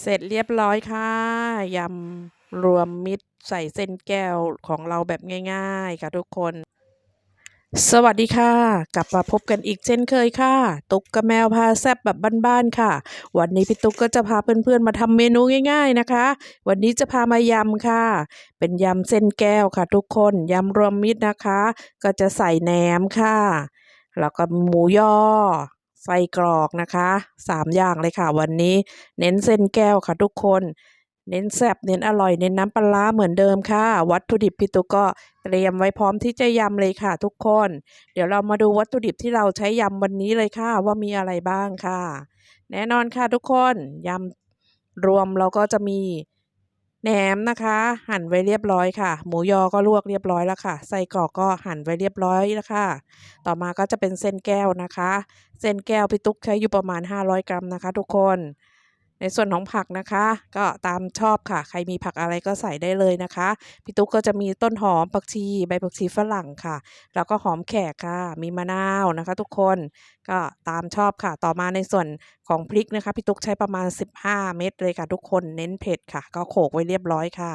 เสร็จเรียบร้อยค่ะยำรวมมิตรใส่เส้นแก้วของเราแบบง่าย ๆ ค่ะทุกคน สวัสดีค่ะ กลับมาพบกันอีกเช่นเคยค่ะ ตุ๊กกับแมวพาแซบแบบบ้านๆค่ะ วันนี้พี่ตุ๊กก็จะพาเพื่อนๆมาทำเมนูง่าย ๆนะคะ วันนี้จะพามายำค่ะ เป็นยำเส้นแก้วค่ะ ทุกคนยำรวมมิตรนะคะ ก็จะใส่แหนมค่ะ แล้วก็หมูยอ ไส้กรอกนะคะสามอย่างเลยค่ะ วันนี้เน้นเส้นแก้วค่ะทุกคน เน้นแซ่บเน้นอร่อยเน้นน้ำปลาเหมือนเดิมค่ะ วัตถุดิบพี่ตุ๊กก็เตรียมไว้พร้อมที่จะยำเลยค่ะทุกคน เดี๋ยวเรามาดูวัตถุดิบที่เราใช้ยำวันนี้เลยค่ะ ว่ามีอะไรบ้างค่ะ แน่นอนค่ะทุกคนยำรวมเราก็จะมี แหนมนะคะ หั่นไว้เรียบร้อยค่ะ หมูยอก็ลวกเรียบร้อยแล้วค่ะไส้กรอกก็หั่นไว้เรียบร้อยแล้วค่ะ ต่อมาก็จะเป็นเส้นแก้วนะคะ เส้นแก้วพี่ตุ๊กใช้อยู่ประมาณ 500 กรัมนะคะ ทุกคน ในส่วนของผักนะคะ ก็ตามชอบค่ะ ใครมีผักอะไรก็ใส่ได้เลยนะคะพี่ตุ๊กก็จะมีต้นหอมผักชีใบผักชีฝรั่งค่ะ แล้วก็หอมแขกค่ะ มีมะนาวนะคะ ทุกคนก็ตามชอบค่ะ ต่อมาในส่วนของพริกนะคะพี่ตุ๊กใช้ประมาณ 15 เม็ดเลยค่ะ ทุกคนเน้นเผ็ดค่ะ ก็โขลกไว้เรียบร้อยค่ะ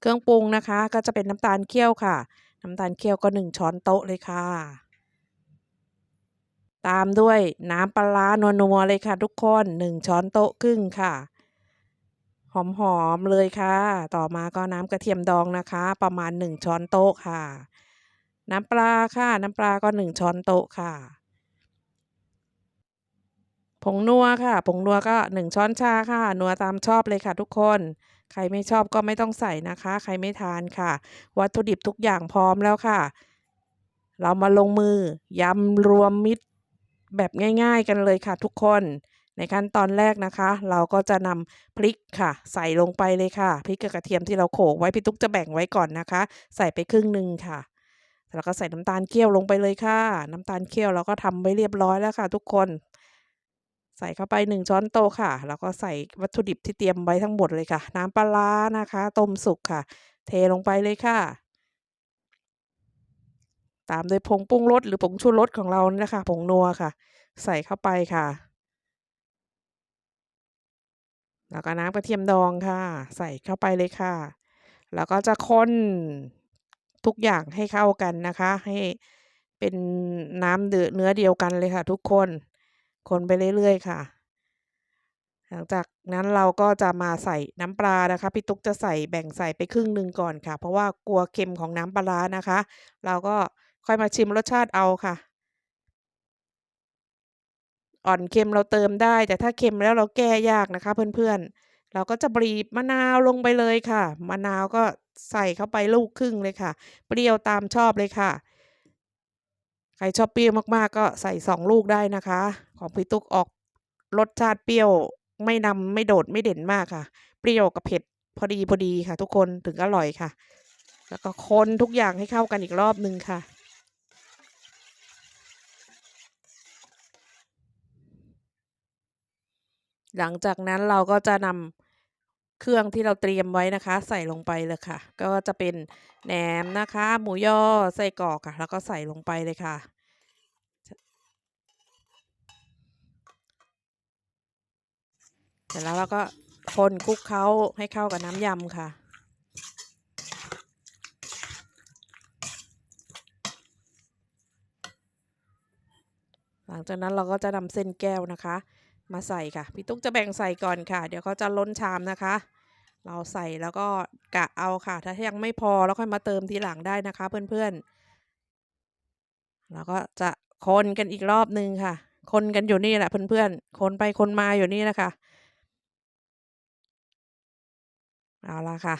เครื่องปรุงนะคะ ก็จะเป็นน้ำตาลเคี่ยวค่ะ น้ำตาลเคี่ยวก็ 1 ช้อนโต๊ะเลยค่ะ ตามด้วยน้ำปลาร้านัวๆเลยค่ะทุกคน1ช้อนโต๊ะครึ่งค่ะ หอมๆเลยค่ะ ต่อมาก็น้ำกระเทียมดองนะคะ ประมาณ 1 ช้อนโต๊ะค่ะ น้ำปลาค่ะ น้ำปลาก็ 1 ช้อนโต๊ะค่ะ ผงนัวค่ะ ผงนัวก็ 1 ช้อนชาค่ะ นัวตามชอบเลยค่ะทุกคน ใครไม่ชอบก็ไม่ต้องใส่นะคะ ใครไม่ทานค่ะ วัตถุดิบทุกอย่างพร้อมแล้วค่ะเรามาลงมือยำรวมมิตร แบบง่าย ๆ กันเลยค่ะทุกคน ในขั้นตอนแรกนะคะ เราก็จะนำพริกค่ะ ใส่ลงไปเลยค่ะพริกกับกระเทียมที่เราโขลกไว้พี่ตุ๊กจะแบ่งไว้ก่อนนะคะ ใส่ไปครึ่งหนึ่งค่ะแล้วก็ใส่น้ำตาลเคี่ยวลงไปเลยค่ะ น้ำตาลเคี่ยวเราก็ทำไว้เรียบร้อยแล้วค่ะ ทุกคน ใส่เข้าไป1ช้อนโต๊ะค่ะ แล้วก็ใส่วัตถุดิบที่เตรียมไว้ทั้งหมดเลยค่ะ น้ำปลาร้านะคะ ต้มสุกค่ะ เทลงไปเลยค่ะ ตามด้วยผงปรุงรสหรือผงชูรสของเรานี่แหละคะผงนัวค่ะ ใส่เข้าไปค่ะ แล้วก็น้ำกระเทียมดองค่ะ ใส่เข้าไปเลยค่ะ แล้วก็จะคนทุกอย่างให้เข้ากันนะคะ ให้เป็นน้ำเดือเนื้อเดียวกันเลยค่ะ ทุกคน คนไปเรื่อยๆค่ะ หลังจากนั้นเราก็จะมาใส่น้ำปลานะคะพี่ตุ๊กจะใส่แบ่งใส่ไปครึ่งหนึ่งก่อนค่ะ เพราะว่ากลัวเค็มของน้ำปลานะคะ เราก็ ค่อยมาชิมรสชาติเอาค่ะ อ่อนเค็มเราเติมได้ แต่ถ้าเค็มแล้วเราแก้ยากนะคะ เพื่อนๆ เราก็จะบีบมะนาวลงไปเลยค่ะ มะนาวก็ใส่เข้าไปลูกครึ่งเลยค่ะ เปรี้ยวตามชอบเลยค่ะ ใครชอบเปรี้ยวมากๆ ก็ใส่2ลูกได้นะคะ ของพี่ตุ๊กออกรสชาติเปรี้ยวไม่นำไม่โดดไม่เด่นมากค่ะ เปรี้ยวกับเผ็ดพอดีๆค่ะ ทุกคนถึงอร่อยค่ะ แล้วก็คนทุกอย่างให้เข้ากันอีกรอบหนึ่งค่ะ หลังจากนั้นเราก็จะนำเครื่องที่เราเตรียมไว้นะคะ ใส่ลงไปเลยค่ะ ก็จะเป็นแหนมนะคะ หมูยอไส้กรอกค่ะ แล้วก็ใส่ลงไปเลยค่ะเสร็จแล้วเราก็คนคลุกเคล้าให้เข้ากับน้ำยำค่ะหลังจากนั้นเราก็จะนำเส้นแก้วนะคะ มาใส่ค่ะ พี่ตุ๊กจะแบ่งใส่ก่อนค่ะ เดี๋ยวเขาจะล้นชามนะคะ เราใส่แล้วก็กะเอาค่ะ ถ้ายังไม่พอเราค่อยมาเติมทีหลังได้นะคะ เพื่อนๆเราก็จะคนกันอีกรอบนึงค่ะ คนกันอยู่นี่แหละเพื่อนๆ คนไปคนมาอยู่นี่นะคะ เอาละค่ะ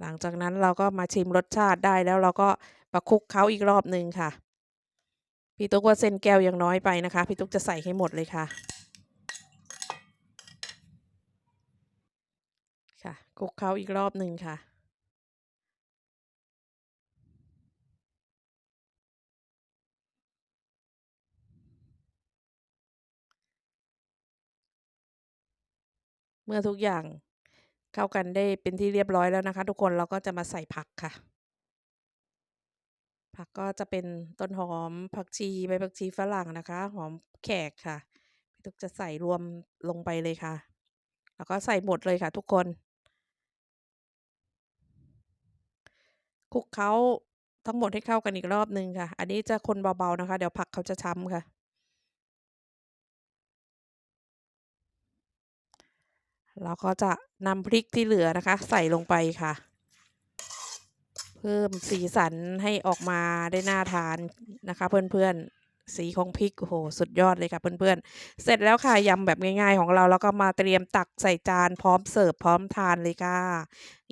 หลังจากนั้นเราก็มาชิมรสชาติได้แล้วเราก็มาคลุกเคล้าอีกรอบนึงค่ะ พี่ตุ๊กว่าเส้นแก้วยังน้อยไปนะคะ พี่ตุ๊กจะใส่ให้หมดเลยค่ะ ค่ะคลุกเคล้าอีกรอบหนึ่งค่ะ เมื่อทุกอย่างเข้ากันได้เป็นที่เรียบร้อยแล้วนะคะ ทุกคนเราก็จะมาใส่ผักค่ะ ผักก็จะเป็นต้นหอมผักชีใบผักชีฝรั่งนะคะ หอมแขกค่ะพี่ทุกจะใส่รวมลงไปเลยค่ะ แล้วก็ใส่หมดเลยค่ะ ทุกคน คลุกเคล้าทั้งหมดให้เข้ากันอีกรอบหนึ่งค่ะ อันนี้จะคนเบาๆนะคะ เดี๋ยวผักเขาจะช้ำค่ะ เราก็จะนำพริกที่เหลือนะคะ ใส่ลงไปค่ะ เพิ่มสีสันให้ออกมาได้น่าทานนะคะ เพื่อนๆ สีของพริกโอ้โหสุดยอดเลยค่ะเพื่อนๆ เสร็จแล้วค่ะยำแบบง่ายๆของเราแล้วก็มาเตรียมตักใส่จานพร้อมเสิร์ฟพร้อมทานเลยค่ะ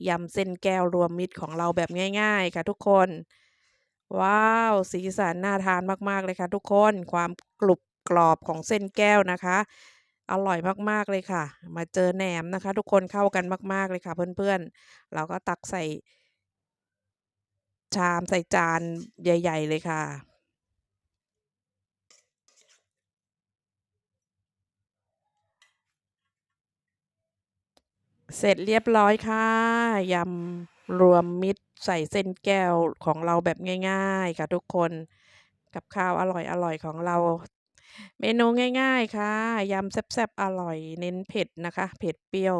ยำเส้นแก้วรวมมิตรของเราแบบง่าย ๆ ค่ะทุกคน ว้าว สีสันน่าทานมากๆเลยค่ะ ทุกคนความกรุบกรอบของเส้นแก้วนะคะ อร่อยมากๆเลยค่ะ มาเจอแหนมนะคะ ทุกคนเข้ากันมากๆเลยค่ะ เพื่อนๆ เราก็ตักใส่ชามใส่จานใหญ่ ๆ เลยค่ะ เสร็จเรียบร้อยค่ะยำรวมมิตรใส่เส้นแก้วของเราแบบง่าย ๆ ค่ะทุกคนกับข้าวอร่อยๆของเรา เมนูง่าย ๆ ค่ะยำแซ่บๆอร่อย เน้นเผ็ดนะคะ เผ็ดเปรี้ยว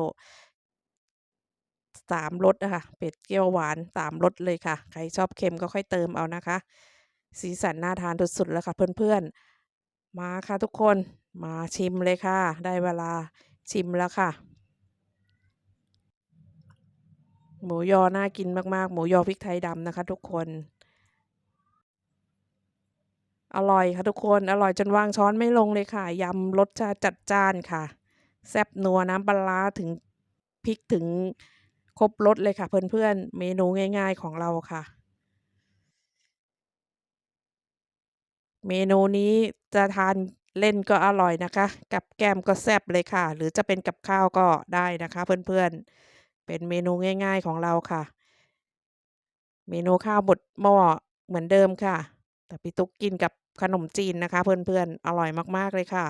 3รสอะค่ะเผ็ดเปรี้ยวหวาน3รสเลยค่ะ ใครชอบเค็มก็ค่อยเติมเอานะคะ สีสันน่าทานสุดๆแล้วค่ะเพื่อนๆ มาค่ะทุกคนมาชิมเลยค่ะ ได้เวลาชิมแล้วค่ะ หมูยอน่ากินมากๆ หมูยอพริกไทยดำนะคะทุกคน อร่อยค่ะทุกคน อร่อยจนวางช้อนไม่ลงเลยค่ะ ยำรสชาตจัดจ้านค่ะ แซ่บนัวน้ำปลาถึงพริกถึงครบรสเลยค่ะ เพื่อนๆ เมนูง่ายๆของเราค่ะ เมนูนี้จะทานเล่นก็อร่อยนะคะ กับแก้มก็แซ่บเลยค่ะ หรือจะเป็นกับข้าวก็ได้นะคะ เพื่อนๆ เป็นเมนูง่าย ๆของเราค่ะ เมนูข้าวหมดหม้อเหมือนเดิมค่ะ แต่พี่ตุ๊กกินกับขนมจีนนะคะ เพื่อนๆ อร่อยมากๆเลยค่ะ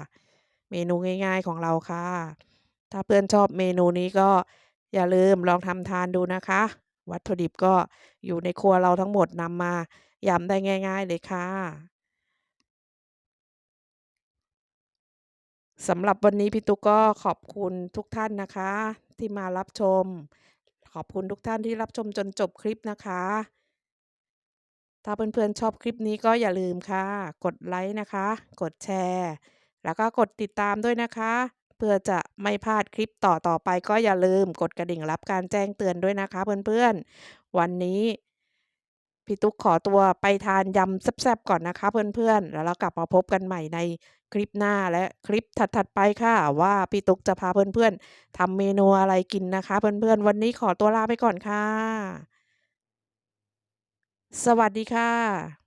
เมนูง่าย ๆของเราค่ะ ถ้าเพื่อนชอบเมนูนี้ก็อย่าลืมลองทำทานดูนะคะ วัตถุดิบก็อยู่ในครัวเราทั้งหมดนำมายำได้ง่าย ๆ เลยค่ะ สำหรับวันนี้พี่ตุ๊กก็ขอบคุณทุกท่านนะคะ ที่มารับชม ขอบคุณทุกท่านที่รับชมจนจบคลิปนะคะ ถ้าเพื่อนๆชอบคลิปนี้ก็อย่าลืมค่ะ กดไลค์นะคะ กดแชร์ แล้วก็กดติดตามด้วยนะคะ เพื่อจะไม่พลาดคลิปต่อๆไปก็อย่าลืมกดกระดิ่งรับการแจ้งเตือนด้วยนะคะเพื่อนๆ วันนี้พี่ตุ๊กขอตัวไปทานยำแซ่บๆก่อนนะคะเพื่อนๆ แล้วเรากลับมาพบกันใหม่ใน คลิปหน้าและคลิปถัดๆไปค่ะ ว่าพี่ตุ๊กจะพาเพื่อนๆทำเมนูอะไรกินนะคะ เพื่อนๆ วันนี้ขอตัวลาไปก่อนค่ะ สวัสดีค่ะ